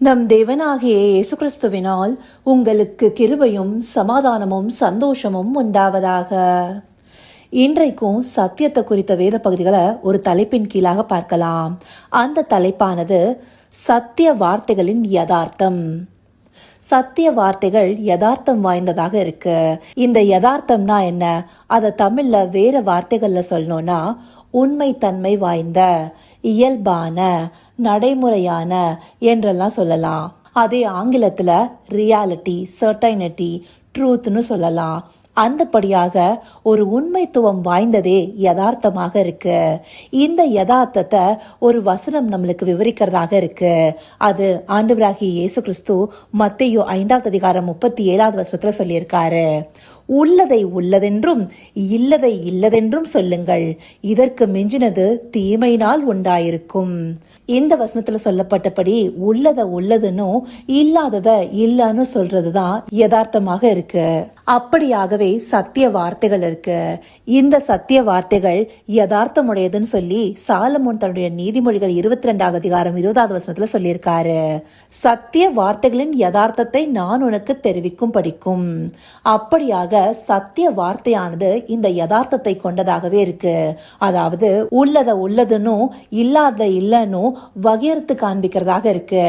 நம் தேவனாகிய இயேசு கிறிஸ்துவினால் உங்களுக்கு கிருபையும் சமாதானமும் சந்தோஷமும் உண்டாவதாக. இன்றைக்கும் சத்தியத்தை குறித்த வேத பகுதிகளை ஒரு தலைப்பின் கீழாக பார்க்கலாம். அந்த தலைப்பானது சத்திய வார்த்தைகளின் யதார்த்தம். சத்திய வார்த்தைகள் யதார்த்தம் வாய்ந்ததாக இருக்கு. இந்த யதார்த்தம்னா என்ன? அதை தமிழ்ல வேற வார்த்தைகள்ல சொல்லணும்னா உண்மைத்தன்மை வாய்ந்த இயல்பான நடைமுறையான என்றெல்லாம் சொல்லலாம். அதே ஆங்கிலத்தில் ரியாலிட்டி சர்டைனிட்டி ட்ரூத்னு சொல்லலாம். அந்தபடியாக ஒரு உண்மைத்துவம் வாய்ந்ததே யதார்த்தமாக இருக்கு. இந்த யதார்த்தத்தை ஒரு வசனம் நம்மளுக்கு விவரிக்கிறதாக இருக்கு. அது ஆண்டவராகிய இயேசு கிறிஸ்து மத்தையோ ஐந்தாவது அதிகாரம் முப்பத்தி ஏழாவது வருஷத்துல சொல்லியிருக்காரு. உள்ளதை உள்ளதென்றும் இல்லதை இல்லதென்றும் சொல்லுங்கள். இதற்கு மிஞ்சினது தீமையினால் உண்டாயிருக்கும். இந்த வசனத்துல சொல்லப்பட்டபடி உள்ளத உள்ளதுன்னு இல்லாதத இல்லன்னு சொல்றதுதான் யதார்த்தமாக இருக்கு. அப்படியாகவே சத்திய வார்த்தைகள் இருக்கு இந்த சத்திய வார்த்தைகள் யதார்த்தமுடையதுன்னு சொல்லி சாலமோன் தன்னுடைய நீதிமொழிகள் இருபத்தி ரெண்டாவது அதிகாரம் இருபதாவது வசனத்துல சொல்லியிருக்காரு. சத்திய வார்த்தைகளின் யதார்த்தத்தை நான் உனக்கு தெரிவிக்கும் படிக்கும். அப்படியாக சத்திய வார்த்தையானது இந்த யதார்த்தத்தை கொண்டதாகவே இருக்கு. அதாவது உள்ளத உள்ளதுன்னும் இல்லாத இல்லன்னும் வகையறுத்து காண்பிக்கிறதாக இருக்கு.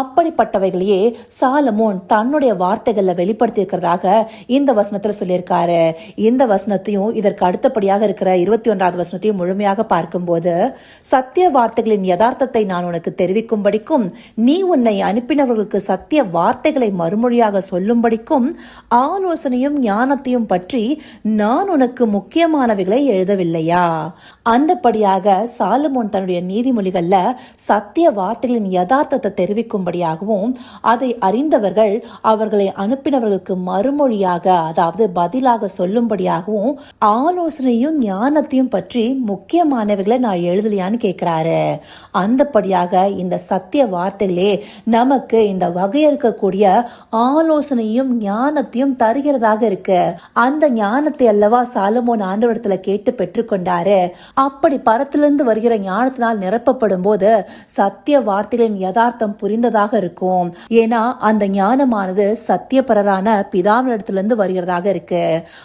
அப்படிப்பட்டவைகளையே சாலமோன் தன்னுடைய வார்த்தைகள்ல வெளிப்படுத்தி இருக்கிறதாக இந்த வசனத்துல சொல்லி சொல்லியிருக்காரு. இந்த வசனத்தையும் இதற்கு அடுத்தபடியாக இருக்கிற இருபத்தி ஒன்றாவது வசனத்தையும் முழுமையாக பார்க்கும்போது சத்திய வார்த்தைகளின் யதார்த்தத்தை நான் உனக்கு தெரிவிக்கும்படிக்கும் நீ உன்னை அனுப்பினவர்களுக்கு சத்திய வார்த்தைகளை மறுமொழியாக சொல்லும்படிக்கும் ஆலோசனையும் ஞானத்தையும் பற்றி நான் உனக்கு முக்கியமானவைகளை எழுதவில்லையா? அந்தபடியாக சாலமோன் தன்னுடைய நீதிமொழிகள்ல சத்திய வார்த்தைகளின் யதார்த்தத்தை தெரிவிக்கும்படியாகவும் அதை அறிந்தவர்கள் அவர்களை அனுப்பினவர்களுக்கு மறுமொழியாக அதாவது பதிலாக சொல்லும்படியாகவும் ஆலோசனையும் ஞானத்தையும் பற்றி முக்கியமானவைகளை நான் எழுதலையான்னு கேட்கிறாரு அந்தபடியாக இந்த சத்திய வார்த்தைகளே நமக்கு இந்த வகையறுக்கக்கூடிய ஆலோசனையும் ஞானத்தையும் தருகிறதாக இருக்கு. அந்த ஞானத்தை அல்லவா சாலமோன் ஆண்டவரத்துல கேட்டு பெற்றுக்கொண்டாரு. அப்படி பரத்திலிருந்து வருகிற ஞானத்தினால் நிரப்பப்படும் போது சத்திய வார்த்தைகளின் யதார்த்தம் புரிந்ததாக இருக்கும். ஏன்னா அந்த ஞானமானது சத்தியப்பரரான பிதாவினிடத்திலிருந்து வருகிறதாக இருக்கு.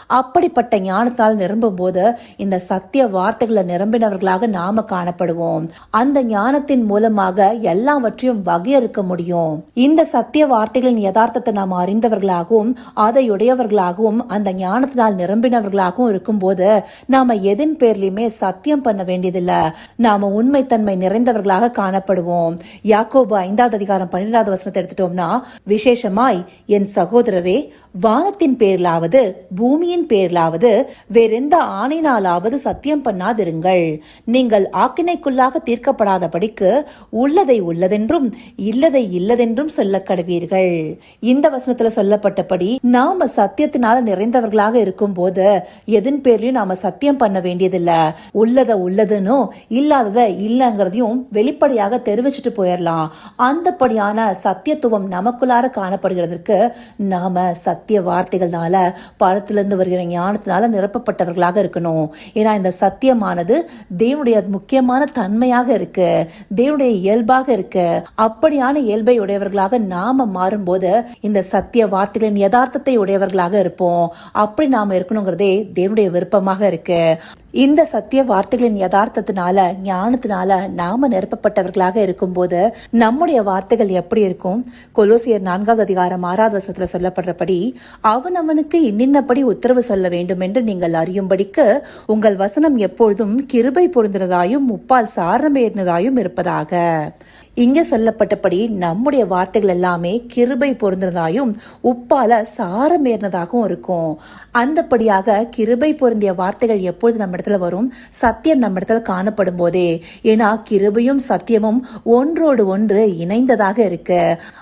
அப்படிப்பட்ட ஞானத்தால் நிரம்பும் போது இந்த சத்திய வார்த்தைகளை நிரம்பினவர்களாக நாம காணப்படுவோம். அந்த ஞானத்தின் மூலமாக எல்லாவற்றையும் வகையறுக்க முடியும். இந்த சத்திய வார்த்தைகளின் யதார்த்தத்தை நாம் அறிந்தவர்களாகவும் அதை உடையவர்களாகவும் அந்த ஞானத்தினால் நிரம்பினவர்களாகவும் இருக்கும்போது நாம எதின் பேர்லயுமே சத்தியம் பண்ண வேண்டியதில்ல. நாம உண்மைத்தன்மை நிறைந்தவர்களாக காணப்படுவோம். யாக்கோபு ஐந்தாவது அதிகாரம் பன்னிரெண்டாவது வசனத்தை எடுத்துட்டோம்னா விசேஷமாய் என் சகோதரரே வானத்தின் பேரிலாவது பூமியின் பேரிலாவது வேறெந்த ஆணையினாலாவது சத்தியம் பண்ணாதிருங்கள். நீங்கள் ஆக்கினைக்குள்ளாக தீர்க்கப்படாதபடிக்கு உள்ளதை உள்ளதென்றும் இல்லதை இல்லதென்றும் சொல்ல கடவீர்கள். இந்த வசனத்துல சொல்லப்பட்டபடி நாம சத்தியத்தினால நிறைந்தவர்களாக இருக்கும் போது எதன் பேர்லயும் நாம சத்தியம் பண்ண வேண்டியதில்ல. உள்ளத உள்ளதுன்னு இல்லாதத இல்லங்கிறதையும் வெளிப்படையாக தெரிவிச்சுட்டு போயிடலாம் அந்தப்படியான சத்தியத்துவம் நமக்குள்ளார காணப்படுகிறதற்கு நாம சத்திய சத்திய வார்த்தைகள்னால பழத்திலிருந்து வருகிற ஞானத்தினால நிரப்பப்பட்டவர்களாக இருக்கணும். ஏன்னா இந்த சத்தியமானது தேவனுடைய முக்கியமான தன்மையாக இருக்கு தேவனுடைய இயல்பாக இருக்கு. அப்படியான இயல்பை உடையவர்களாக நாம மாறும்போது இந்த சத்திய வார்த்தைகளின் யதார்த்தத்தை உடையவர்களாக இருப்போம். அப்படி நாம இருக்கணுங்கிறதே தேவனுடைய விருப்பமாக இருக்கு. இந்த சத்திய வார்த்தைகளின் யதார்த்தத்தினால ஞானத்தினால நாம நிரப்பப்பட்டவர்களாக இருக்கும்போது நம்முடைய வார்த்தைகள் எப்படி இருக்கும்? கொலோசியர் நான்காவது அதிகாரம் ஆறாவது வசத்துல சொல்லப்படுறபடி அவன் அவனுக்கு இன்னின்னபடி உத்தரவு சொல்ல வேண்டும் என்று நீங்கள் அறியும்படிக்கு உங்கள் வசனம் எப்பொழுதும் கிருபை பொருந்தினதாயும் முப்பால் சாரமேறினதாயும் இருப்பதாக. இங்கே சொல்லப்பட்டபடி நம்முடைய வார்த்தைகள் எல்லாமே கிருபை பொருந்ததாயும் உப்பால சாரமேறினதாகவும் இருக்கும். அந்தபடியாக கிருபை பொருந்திய வார்த்தைகள் எப்பொழுது நம்ம இடத்துல வரும்? சத்தியம் நம்ம இடத்துல காணப்படும் போதே ஏன்னா கிருபையும் சத்தியமும் ஒன்றோடு ஒன்று இணைந்ததாக இருக்கு.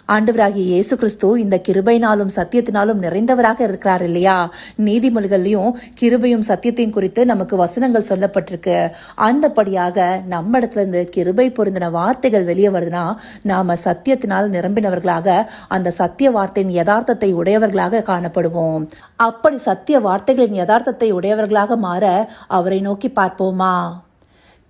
ஆண்டவராகிய இயேசு கிறிஸ்து இந்த கிருபைனாலும் சத்தியத்தினாலும் நிறைந்தவராக இருக்கிறார் இல்லையா? நீதிமொழிகள்லையும் கிருபையும் சத்தியத்தையும் குறித்து நமக்கு வசனங்கள் சொல்லப்பட்டிருக்கு. அந்தபடியாக நம்ம இடத்துல இருந்து கிருபை பொருந்தின வார்த்தைகள் வெளியே வருதுன்னா நாம சத்தியத்தினால் நிரம்பினவர்களாக அந்த சத்திய வார்த்தையின் யதார்த்தத்தை உடையவர்களாக காணப்படுவோம். அப்படி சத்திய வார்த்தைகளின் யதார்த்தத்தை உடையவர்களாக மாற அவரை நோக்கி பார்ப்போமா?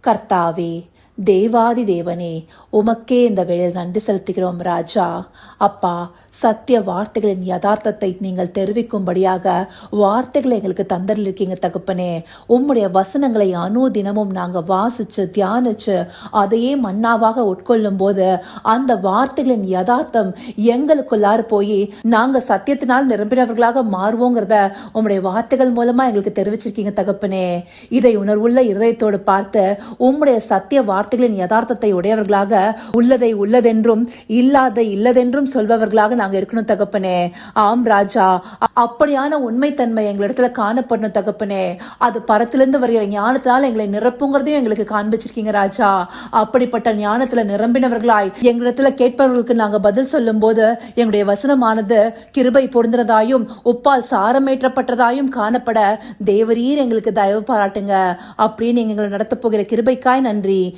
கர்த்தாவே தேவாதி தேவனே உமக்கே இந்த வேளையில் நன்றி செலுத்துகிறோம் ராஜா. அப்பா சத்திய வார்த்தைகளின் யதார்த்தத்தை நீங்கள் தெரிவிக்கும்படியாக வார்த்தைகளை எங்களுக்கு தந்திருக்கீங்க தகப்பனே. உம்முடைய வசனங்களை அனுதினமும் நாங்க வாசிச்சு தியானிச்சு அதையே மன்னாவாக உட்கொள்ளும் போது அந்த வார்த்தைகளின் யதார்த்தம் எங்களுக்குள்ளார் போய் நாங்க சத்தியத்தினால் நிரம்பினவர்களாக மாறுவோங்கிறத உம்முடைய வார்த்தைகள் மூலமா எங்களுக்கு தெரிவிச்சிருக்கீங்க தகப்பனே. இதை உணர்வுள்ள இருதயத்தோடு பார்த்து உம்முடைய சத்திய வார்த்தை வார்த்தைகளின் யதார்த்தத்தை உடையவர்களாக உள்ளதை உள்ளதென்றும் இல்லாத இல்லதென்றும் சொல்பவர்களாக நாங்க இருக்கணும் தகப்பனே. ஆம் ராஜா. அப்படியான உண்மைத்தன்மை எங்களிடத்துல காணப்படணும் தகப்பனே. அது பரத்திலிருந்து வருகிற ஞானத்தினால எங்களை நிரப்புங்கிறதையும் எங்களுக்கு காண்பிச்சிருக்கீங்க ராஜா. அப்படிப்பட்ட ஞானத்துல நிரம்பினவர்களாய் எங்களிடத்துல கேட்பவர்களுக்கு நாங்க பதில் சொல்லும் போது எங்களுடைய வசனமானது கிருபை பொருந்தினதாயும் உப்பால் சாரமேற்றப்பட்டதாயும் காணப்பட தேவரீர் எங்களுக்கு தயவு பாராட்டுங்க. அப்படின்னு எங்களை நடத்த போகிற கிருபைக்காய் நன்றி.